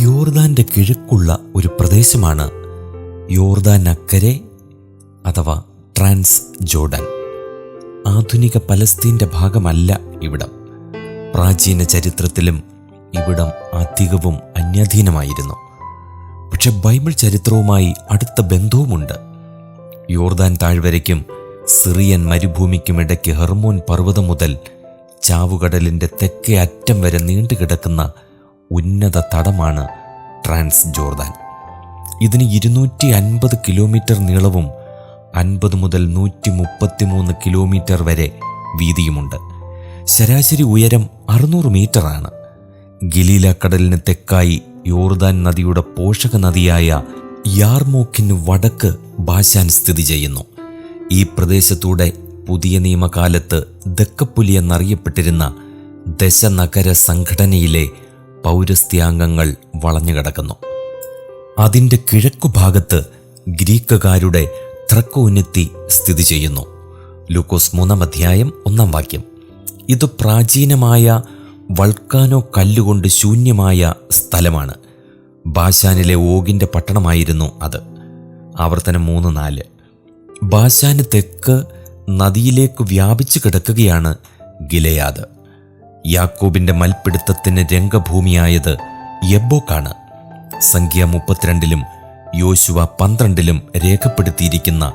യോർദാന്റെ കിഴക്കുള്ള ഒരു പ്രദേശമാണ് യോർദാൻ അക്കരെ അഥവാ ട്രാൻസ് ജോർഡൻ ആധുനിക പലസ്തീന്റെ ഭാഗമല്ല ഇവിടം. പ്രാചീന ചരിത്രത്തിലും ഇവിടം അധികവും അന്യാധീനമായിരുന്നു. പക്ഷെ ബൈബിൾ ചരിത്രവുമായി അടുത്ത ബന്ധവുമുണ്ട്. യോർദാൻ താഴ്വരയ്ക്കും സിറിയൻ മരുഭൂമിക്കുമിടയ്ക്ക് ഹെർമോൻ പർവതം മുതൽ ചാവുകടലിന്റെ തെക്കേ അറ്റം വരെ നീണ്ടുകിടക്കുന്ന ഉന്നത തടമാണ് ട്രാൻസ് ജോർദാൻ ഇതിന് ഇരുന്നൂറ്റി അൻപത് കിലോമീറ്റർ നീളവും അൻപത് മുതൽ നൂറ്റി മുപ്പത്തിമൂന്ന് കിലോമീറ്റർ വരെ വീതിയുമുണ്ട്. ശരാശരി ഉയരം അറുന്നൂറ് മീറ്ററാണ്. ഗലീല കടലിന് തെക്കായി യോർദാൻ നദിയുടെ പോഷക നദിയായ യാർമോക്കിന് വടക്ക് ബാശാൻ സ്ഥിതി ചെയ്യുന്നു. ഈ പ്രദേശത്തൂടെ പുതിയ നിയമകാലത്ത് ദക്കപ്പുലി എന്നറിയപ്പെട്ടിരുന്ന ദശനഗര സംഘടനയിലെ പൗരസ്ത്യാംഗങ്ങൾ വളഞ്ഞുകിടക്കുന്നു. അതിന്റെ കിഴക്കുഭാഗത്ത് ഗ്രീക്കുകാരുടെ ത്രക്കോന്നത്തി സ്ഥിതി ചെയ്യുന്നു. ലൂക്കോസ് മൂന്നാം അധ്യായം ഒന്നാം വാക്യം. ഇത് പ്രാചീനമായ വൾക്കാനോ കല്ലുകൊണ്ട് ശൂന്യമായ സ്ഥലമാണ്. ബാഷാനിലെ ഓഗിന്റെ പട്ടണമായിരുന്നു അത്. ആവർത്തനം മൂന്ന് നാല്. ബാശാന് തെക്ക് നദിയിലേക്ക് വ്യാപിച്ചു കിടക്കുകയാണ് ഗിലയാദ്. യാക്കോബിന്റെ മൽപ്പിടുത്തത്തിന് രംഗഭൂമിയായത് യബ്ബോക്കാണ്. സംഖ്യ മുപ്പത്തിരണ്ടിലും യോശുവ പന്ത്രണ്ടിലും രേഖപ്പെടുത്തിയിരിക്കുന്ന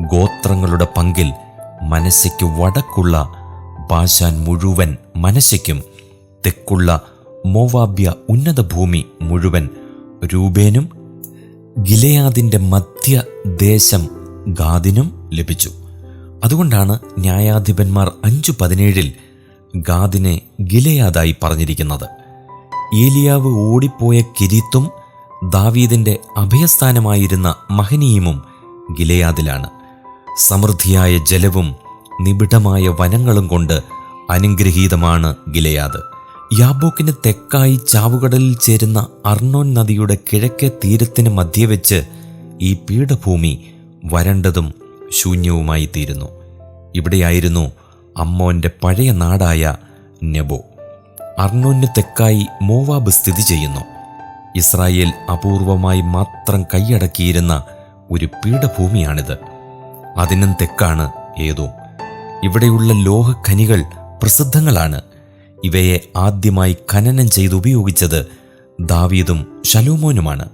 ഗോത്രങ്ങളുടെ പങ്കിൽ മനശയ്ക്ക് വടക്കുള്ള പാശാൻ മുഴുവൻ മനശയ്ക്കും തെക്കുള്ള മോവാബ്യ ഉന്നത ഭൂമി മുഴുവൻ രൂപേനും ഗിലയാദിന്റെ മധ്യദേശം ഗാദിനും ലഭിച്ചു. അതുകൊണ്ടാണ് ന്യായാധിപന്മാർ അഞ്ചു പതിനേഴിൽ ഗാദിനെ ഗിലയാതായി പറഞ്ഞിരിക്കുന്നത്. ഏലിയാവ് ഓടിപ്പോയ കിരീത്തും ദാവീദിന്റെ അഭയസ്ഥാനമായിരുന്ന മഹനീയമും ഗിലയാദിലാണ്. സമൃദ്ധിയായ ജലവും നിബിഡമായ വനങ്ങളും കൊണ്ട് അനുഗ്രഹീതമാണ് ഗിലയാദ്. യാബോക്കിന് തെക്കായി ചാവുകടലിൽ ചേരുന്ന അർണോൻ നദിയുടെ കിഴക്കേ തീരത്തിന് മധ്യേ വെച്ച് ഈ പീഠഭൂമി വരണ്ടതും ശൂന്യവുമായി തീരുന്നു ഇവിടെയായിരുന്നു അമ്മോന്റെ പഴയ നാടായ നെബോ. അർണോന് തെക്കായി മോവാബ് സ്ഥിതി ചെയ്യുന്നു. ഇസ്രായേൽ അപൂർവമായി മാത്രം കൈയടക്കിയിരുന്ന ഒരു പീഠഭൂമിയാണിത്. അതിനും തെക്കാണ് ഏതോ ഇവിടെയുള്ള ലോഹഖനികൾ പ്രസിദ്ധങ്ങളാണ്. ഇവയെ ആദ്യമായി ഖനനം ചെയ്ത് ഉപയോഗിച്ചത് ദാവീദും ശലോമോനുമാണ്.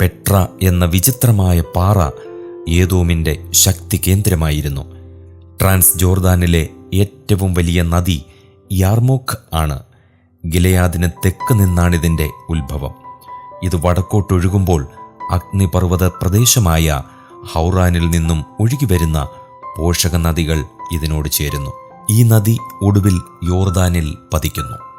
പെട്ര എന്ന വിചിത്രമായ പാറ ഏതോമിന്റെ ശക്തി കേന്ദ്രമായിരുന്നു ട്രാൻസ് ജോർദാനിലെ ഏറ്റവും വലിയ നദി യാർമോഖ് ആണ്. ഗിലയാദിന് തെക്ക് നിന്നാണിതിന്റെ ഉത്ഭവം. ഇത് വടക്കോട്ടൊഴുകുമ്പോൾ അഗ്നിപർവത പ്രദേശമായ ഹൗറാനിൽ നിന്നും ഒഴുകിവരുന്ന പോഷക നദികൾ ഇതിനോട് ചേരുന്നു. ഈ നദി ഒടുവിൽ യോർദാനിൽ പതിക്കുന്നു.